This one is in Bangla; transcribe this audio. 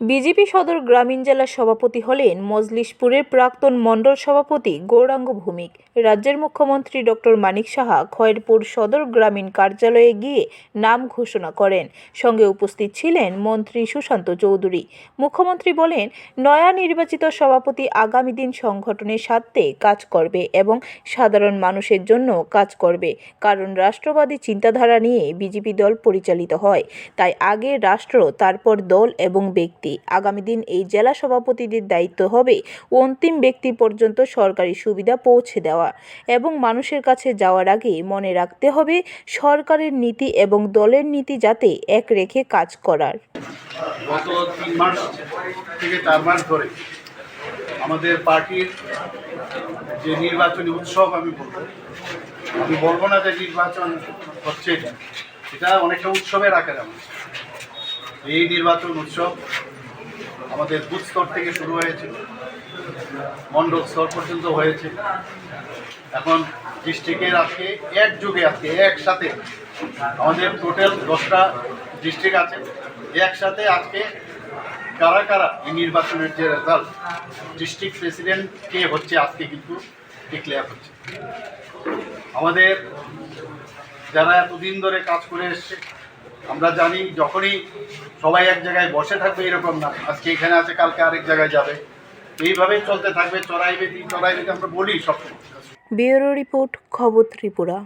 বিজেপি সদর গ্রামীণ জেলার সভাপতি হলেন মজলিশপুরের প্রাক্তন মণ্ডল সভাপতি গৌরাঙ্গ ভৌমিক। রাজ্যের মুখ্যমন্ত্রী ডক্টর মানিক সাহা খয়েরপুর সদর গ্রামীণ কার্যালয়ে গিয়ে নাম ঘোষণা করেন। সঙ্গে উপস্থিত ছিলেন মন্ত্রী সুশান্ত চৌধুরী। মুখ্যমন্ত্রী বলেন, নয়া নির্বাচিত সভাপতি আগামী দিন সংগঠনের স্বার্থে কাজ করবে এবং সাধারণ মানুষের জন্য কাজ করবে। কারণ রাষ্ট্রবাদী চিন্তাধারা নিয়ে বিজেপি দল পরিচালিত হয়। তাই আগে রাষ্ট্র, তারপর দল এবং ব্যক্তি আগামী দিন এই জেলা সভাপতিদের দায়িত্ব হবে অন্তিম ব্যক্তি পর্যন্ত সরকারি সুবিধা পৌঁছে দেওয়া এবং মানুষের কাছে যাওয়ার আগে মনে রাখতে হবে সরকারের নীতি এবং দলের নীতি যাতে এক রেখে কাজ করার। গত তিন মাস থেকে চার মাস ধরে আমাদের পার্টির যে নির্বাচনী উৎসব আমি বলব আমি বলব না যে নির্বাচন হচ্ছে এটা অনেকটা উৎসবের আকারে এই নির্বাচন উৎসব আমাদের বুথ স্তর থেকে শুরু হয়েছে, মণ্ডল স্তর পর্যন্ত হয়েছে। এখন ডিস্ট্রিক্টের আজকে একযোগে আজকে একসাথে আমাদের টোটাল দশটা ডিস্ট্রিক্ট আছে। একসাথে আজকে কারা কারা এই নির্বাচনের যে রেজাল্ট ডিস্ট্রিক্ট প্রেসিডেন্ট কে হচ্ছে আজকে কিন্তু ডিক্লেয়ার হচ্ছে। আমাদের যারা এতদিন ধরে কাজ করে এসছে আমরা জানি যখনই সবাই এক জায়গায় বসে থাকবে এরকম না। আজকে এখানে আছে, কালকে আরেক জায়গায় যাবে। এইভাবেই চলতে থাকবে, চড়াই বেদি চড়াই বেদি আমরা বলি সব ব্যুরো রিপোর্ট, খবর ত্রিপুরা।